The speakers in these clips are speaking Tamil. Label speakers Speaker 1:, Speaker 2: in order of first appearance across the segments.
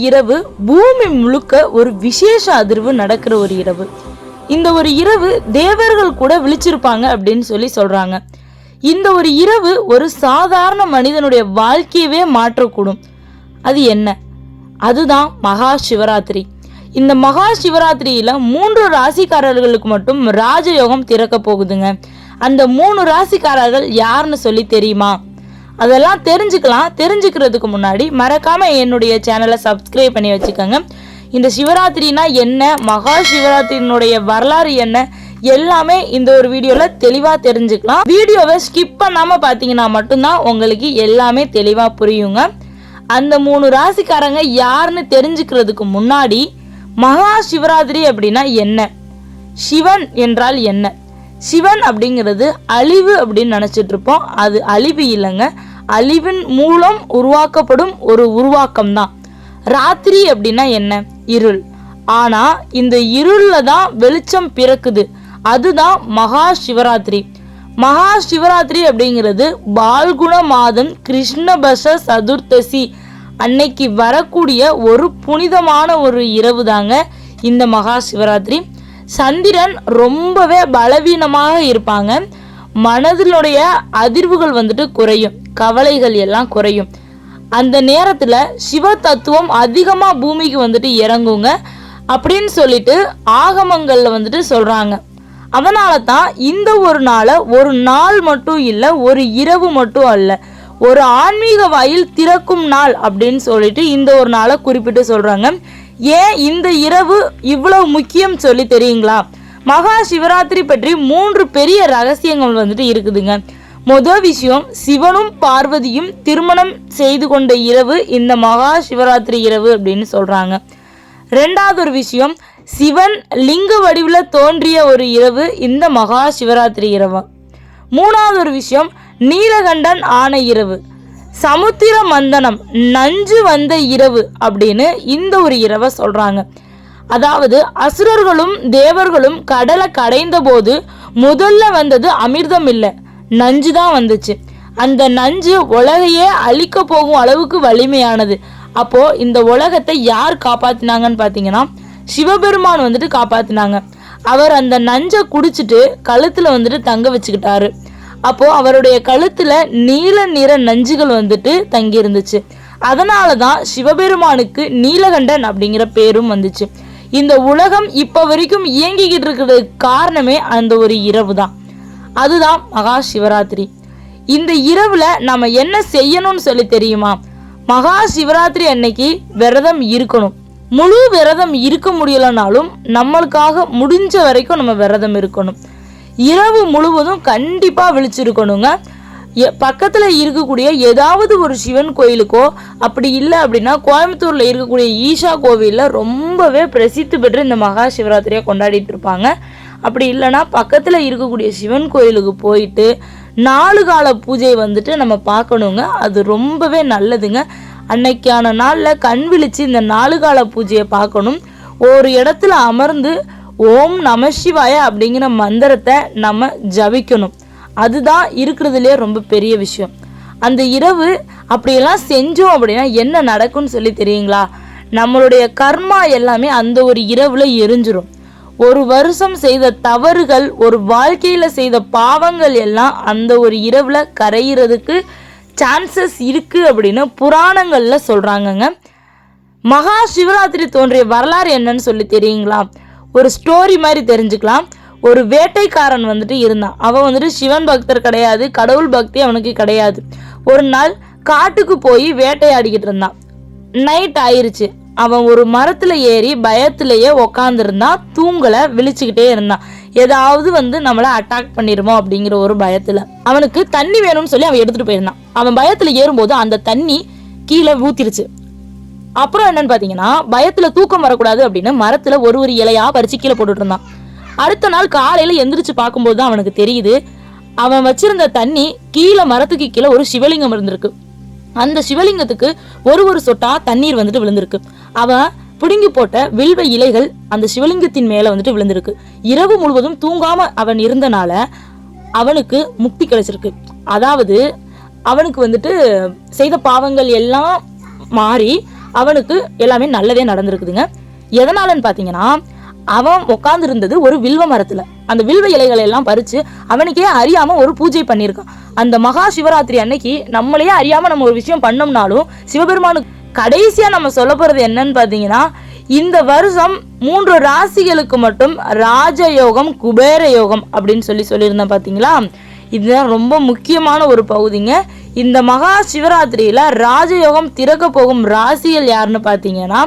Speaker 1: இரவு பூமி முழுக்க ஒரு விசேஷ அதிர்வு நடக்கிற ஒரு இரவு. இந்த ஒரு இரவு தேவர்கள் கூட விழிச்சிருப்பாங்க அப்படின்னு சொல்லி சொல்றாங்க. இந்த ஒரு இரவு ஒரு சாதாரண மனிதனுடைய வாழ்க்கையவே மாற்றக்கூடும். அது என்ன? அதுதான் மகா சிவராத்திரி. இந்த மகா சிவராத்திரியில மூன்று ராசிக்காரர்களுக்கு மட்டும் ராஜயோகம் திறக்க போகுதுங்க. அந்த மூணு ராசிக்காரர்கள் யாருன்னு சொல்லி தெரியுமா? அதெல்லாம் தெரிஞ்சுக்கலாம். தெரிஞ்சுக்கிறதுக்கு முன்னாடி மறக்காமல் என்னுடைய சேனலை சப்ஸ்கிரைப் பண்ணி வச்சுக்கோங்க. இந்த சிவராத்திரினா என்ன? மகா சிவராத்திரியினுடைய வரலாறு என்ன? எல்லாமே இந்த ஒரு வீடியோவில் தெளிவாக தெரிஞ்சுக்கலாம். வீடியோவை ஸ்கிப் பண்ணாமல் பார்த்தீங்கன்னா மட்டும்தான் உங்களுக்கு எல்லாமே தெளிவாக புரியுங்க. அந்த மூணு ராசிக்காரங்க யாருன்னு தெரிஞ்சுக்கிறதுக்கு முன்னாடி மகா சிவராத்திரி அப்படின்னா என்ன? சிவன் என்றால் என்ன? சிவன் அப்படிங்கிறது அழிவு அப்படின்னு நினச்சிட்டு இருப்போம். அது அழிவு இல்லைங்க. அழிவின் மூலம் உருவாக்கப்படும் ஒரு உருவாக்கம் தான் ராத்திரி அப்படின்னா என்ன? இருள். ஆனா இந்த இருள்ல தான் வெளிச்சம் பிறக்குது. அதுதான் மகா சிவராத்திரி. மகா சிவராத்திரி அப்படிங்கிறது பால்குண மாதம் கிருஷ்ணபச சதுர்த்தசி அன்னைக்கு வரக்கூடிய ஒரு புனிதமான ஒரு இரவு தாங்க இந்த மகா சிவராத்திரி. சந்திரன் ரொம்பவே பலவீனமாக இருப்பாங்க. மனதினுடைய அதிர்வுகள் வந்துட்டு குறையும். கவலைகள் எல்லாம் குறையும். அந்த நேரத்தில் சிவ தத்துவம் அதிகமாக பூமிக்கு வந்துட்டு இறங்குங்க. அப்படின்னு சொல்லிட்டு ஆகமங்களில் வந்துட்டு சொல்கிறாங்க அதனால தான் இந்த ஒரு நாளை ஒரு நாள் மட்டும் இல்லை ஒரு இரவு மட்டும் அல்ல ஒரு ஆன்மீக வாயில் திறக்கும் நாள் அப்படின்னு சொல்லிட்டு இந்த ஒரு நாளை குறிப்பிட்டு சொல்கிறாங்க ஏன் இந்த இரவு இவ்வளவு முக்கியம் சொல்லி தெரியுங்களா? மகா சிவராத்திரி பற்றி மூன்று பெரிய ரகசியங்கள் வந்துட்டு இருக்குதுங்க. மொதல் விஷயம் சிவனும் பார்வதியும் திருமணம் செய்து கொண்ட இரவு இந்த மகா சிவராத்திரி இரவு அப்படின்னு சொல்றாங்க. ரெண்டாவது ஒரு விஷயம் சிவன் லிங்க வடிவில் தோன்றிய ஒரு இரவு இந்த மகா சிவராத்திரி இரவு. மூணாவது ஒரு விஷயம் நீலகண்டன் ஆன இரவு. சமுத்திர மந்தனம் நஞ்சு வந்த இரவு அப்படின்னு இந்த ஒரு இரவை சொல்றாங்க. அதாவது அசுரர்களும் தேவர்களும் கடலை கடைந்த போது முதல்ல வந்தது அமிர்தம் இல்லை நஞ்சு தான் வந்துச்சு. அந்த நஞ்சு உலகையே அழிக்க போகும் அளவுக்கு வலிமையானது. அப்போ இந்த உலகத்தை யார் காப்பாத்தினாங்கன்னு பார்த்தீங்கன்னா சிவபெருமான் வந்துட்டு காப்பாத்தினாங்க. அவர் அந்த நஞ்சை குடிச்சிட்டு கழுத்துல வந்துட்டு தங்க வச்சுக்கிட்டாரு. அப்போ அவருடைய கழுத்துல நீல நிற நஞ்சுகள் வந்துட்டு தங்கி இருந்துச்சு அதனால தான் சிவபெருமானுக்கு நீலகண்டன் அப்படிங்கிற பேரும் வந்துச்சு. இந்த உலகம் இப்போ வரைக்கும் இயங்கிக்கிட்டு இருக்கிறதுக்கு காரணமே அந்த ஒரு இரவு தான் அதுதான் மகா சிவராத்திரி. இந்த இரவுல நம்ம என்ன செய்யணும்னு சொல்லி தெரியுமா? மகா சிவராத்திரி அன்னைக்கு விரதம் இருக்கணும். முழு விரதம் இருக்க முடியலனாலும் நம்மளுக்காக முடிஞ்ச வரைக்கும் நம்ம விரதம் இருக்கணும். இரவு முழுவதும் கண்டிப்பாக விழிச்சிருக்கணுங்க. பக்கத்தில் இருக்கக்கூடிய ஏதாவது ஒரு சிவன் கோயிலுக்கோ அப்படி இல்லை அப்படின்னா கோயம்புத்தூரில் இருக்கக்கூடிய ஈஷா கோவிலில் ரொம்பவே பிரசித்தி பெற்று இந்த மகா சிவராத்திரியை கொண்டாடிட்டு இருப்பாங்க. அப்படி இல்லைன்னா பக்கத்தில் இருக்கக்கூடிய சிவன் கோயிலுக்கு போயிட்டு நாலு கால பூஜை வந்துட்டு நம்ம பார்க்கணுங்க. அது ரொம்பவே நல்லதுங்க. அன்னைக்கான நாளில் கண் விழித்து இந்த நாலு கால பூஜையை பார்க்கணும். ஒரு இடத்துல அமர்ந்து ஓம் நம சிவாய அப்படிங்கிற மந்திரத்தை நம்ம ஜபிக்கணும். அதுதான் இருக்கிறதுலே ரொம்ப பெரிய விஷயம். அந்த இரவு அப்படியெல்லாம் செஞ்சோம் அப்படின்னா என்ன நடக்கும்னு சொல்லி தெரியுங்களா? நம்மளுடைய கர்மா எல்லாமே அந்த ஒரு இரவுல எரிஞ்சிரும். ஒரு வருஷம் செய்த தவறுகள் ஒரு வாழ்க்கையில செய்த பாவங்கள் எல்லாம் அந்த ஒரு இரவுல கரையிறதுக்கு சான்சஸ் இருக்கு அப்படின்னு புராணங்கள்ல சொல்றாங்கங்க. மகா சிவராத்திரி தோன்றிய வரலாறு என்னன்னு சொல்லி தெரியுங்களா? ஒரு ஸ்டோரி மாதிரி தெரிஞ்சுக்கலாம். ஒரு வேட்டைக்காரன் வந்துட்டு இருந்தான். அவன் வந்துட்டு சிவன் பக்தர் கிடையாது கடவுள் பக்தி அவனுக்கு கிடையாது. ஒரு நாள் காட்டுக்கு போய் வேட்டையாடிக்கிட்டு இருந்தான். நைட் ஆயிருச்சு. அவன் ஒரு மரத்துல ஏறி பயத்திலேயே உக்காந்துருந்தான். தூங்கலை விழிச்சுக்கிட்டே இருந்தான். ஏதாவது வந்து நம்மளை அட்டாக் பண்ணிருமோ அப்படிங்கிற ஒரு பயத்துல. அவனுக்கு தண்ணி வேணும்னு சொல்லி அவன் எடுத்துட்டு போயிருந்தான். அவன் பயத்துல ஏறும்போது அந்த தண்ணி கீழே ஊத்திருச்சு. அப்புறம் என்னன்னு பாத்தீங்கன்னா பயத்துல தூக்கம் வரக்கூடாது அப்படின்னு மரத்துல ஒரு ஒரு இலையா பறிச்சு கீழே போட்டுட்டு இருந்தான். அடுத்த நாள் காலையில எந்திரிச்சு பார்க்கும்போது தான் அவனுக்கு தெரியுது. அவன் வச்சிருந்த தண்ணி கீழே மரத்துக்கு கீழே ஒரு சிவலிங்கம் இருந்திருக்கு. அந்த சிவலிங்கத்துக்கு ஒரு ஒரு சொட்டா தண்ணீர் வந்துட்டு விழுந்திருக்கு. அவன் பிடுங்கி போட்ட வில்வ இலைகள் அந்த சிவலிங்கத்தின் மேல வந்துட்டு விழுந்திருக்கு. இரவு முழுவதும் தூங்காம அவன் இருந்தனால அவனுக்கு முக்தி கிடைச்சிருக்கு. அதாவது அவனுக்கு வந்துட்டு செய்த பாவங்கள் எல்லாம் மாறி அவனுக்கு எல்லாமே நல்லதே நடந்திருக்குதுங்க. எதனாலன்னு பார்த்தீங்கன்னா அவன் உட்காந்துருந்தது ஒரு வில்வ மரத்துல. அந்த வில்வ இலைகளை எல்லாம் பறிச்சு அவனுக்கே அறியாம ஒரு பூஜை பண்ணியிருக்கான். அந்த மகா சிவராத்திரி அன்னைக்கு நம்மளையே அறியாம நம்ம ஒரு விஷயம் பண்ணோம்னாலும் சிவபெருமானுக்கு கடைசியா நம்ம சொல்ல போறது என்னன்னு பார்த்தீங்கன்னா இந்த வருஷம் மூன்று ராசிகளுக்கு மட்டும் ராஜயோகம் குபேர யோகம் அப்படின்னு சொல்லி சொல்லியிருந்தேன் பார்த்தீங்களா இதுதான் ரொம்ப முக்கியமான ஒரு பகுதிங்க. இந்த மகா சிவராத்திரியில் ராஜயோகம் திறக்க போகும் ராசிகள் யாருன்னு பார்த்தீங்கன்னா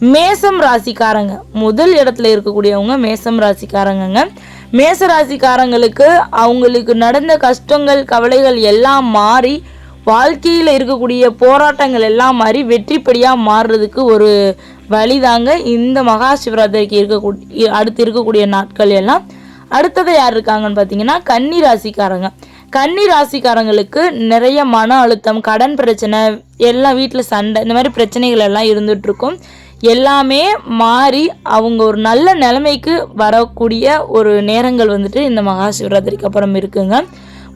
Speaker 1: மேசம் ராசிக்காரங்க. முதல் இடத்துல இருக்கக்கூடியவங்க மேசம் ராசிக்காரங்கங்க. மேச ராசிக்காரங்களுக்கு அவங்களுக்கு நடந்த கஷ்டங்கள் கவலைகள் எல்லாம் மாறி வாழ்க்கையில் இருக்கக்கூடிய போராட்டங்கள் எல்லாம் மாறி வெற்றிப்படியாக மாறுறதுக்கு ஒரு வழிதாங்க இந்த மகா சிவராத்திரிக்கு இருக்கக்கூடிய அடுத்து இருக்கக்கூடிய நாட்கள் எல்லாம். அடுத்தது யார் இருக்காங்கன்னு பார்த்தீங்கன்னா கன்னி ராசிக்காரங்க. கன்னி ராசிக்காரங்களுக்கு நிறைய மன அழுத்தம் கடன் பிரச்சனை எல்லாம் வீட்டில் சண்டை இந்த மாதிரி பிரச்சனைகள் எல்லாம் இருந்துகிட்ருக்கும் எல்லாமே மாறி அவங்க ஒரு நல்ல நிலைமைக்கு வரக்கூடிய ஒரு நேரங்கள் வந்துட்டு இந்த மகாசிவராத்திரிக்கு அப்புறம் இருக்குங்க.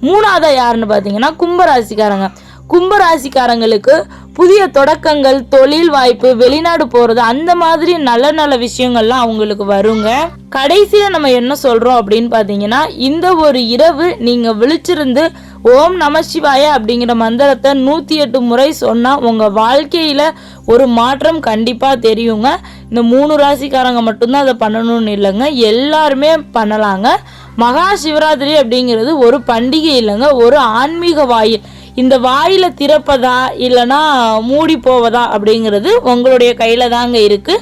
Speaker 1: மூணாவதாக யாருன்னு பார்த்தீங்கன்னா கும்பராசிக்காரங்க. கும்பராசிக்காரங்களுக்கு புதிய தொடக்கங்கள் தொழில் வாய்ப்பு வெளிநாடு போகிறது அந்த மாதிரி நல்ல நல்ல விஷயங்கள்லாம் அவங்களுக்கு வருங்க. கடைசியில் நம்ம என்ன சொல்கிறோம் அப்படின்னு பார்த்தீங்கன்னா இந்த ஒரு இரவு நீங்கள் விழிச்சிருந்து ஓம் நம சிவாய அப்படிங்கிற மந்திரத்தை நூற்றி எட்டு முறை சொன்னால் உங்கள் வாழ்க்கையில் ஒரு மாற்றம் கண்டிப்பாக தெரியுங்க. இந்த மூணு ராசிக்காரங்க மட்டும்தான் அதை பண்ணணும்னு இல்லைங்க. எல்லாருமே பண்ணலாங்க. மகா சிவராத்திரி அப்படிங்கிறது ஒரு பண்டிகை இல்லைங்க. ஒரு ஆன்மீக வாயில். இந்த வாயில திறப்பதா இல்லைன்னா மூடி போவதா அப்படிங்கிறது உங்களுடைய கையில் தாங்க இருக்கு.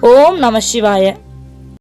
Speaker 1: ஓம் நம சிவாய.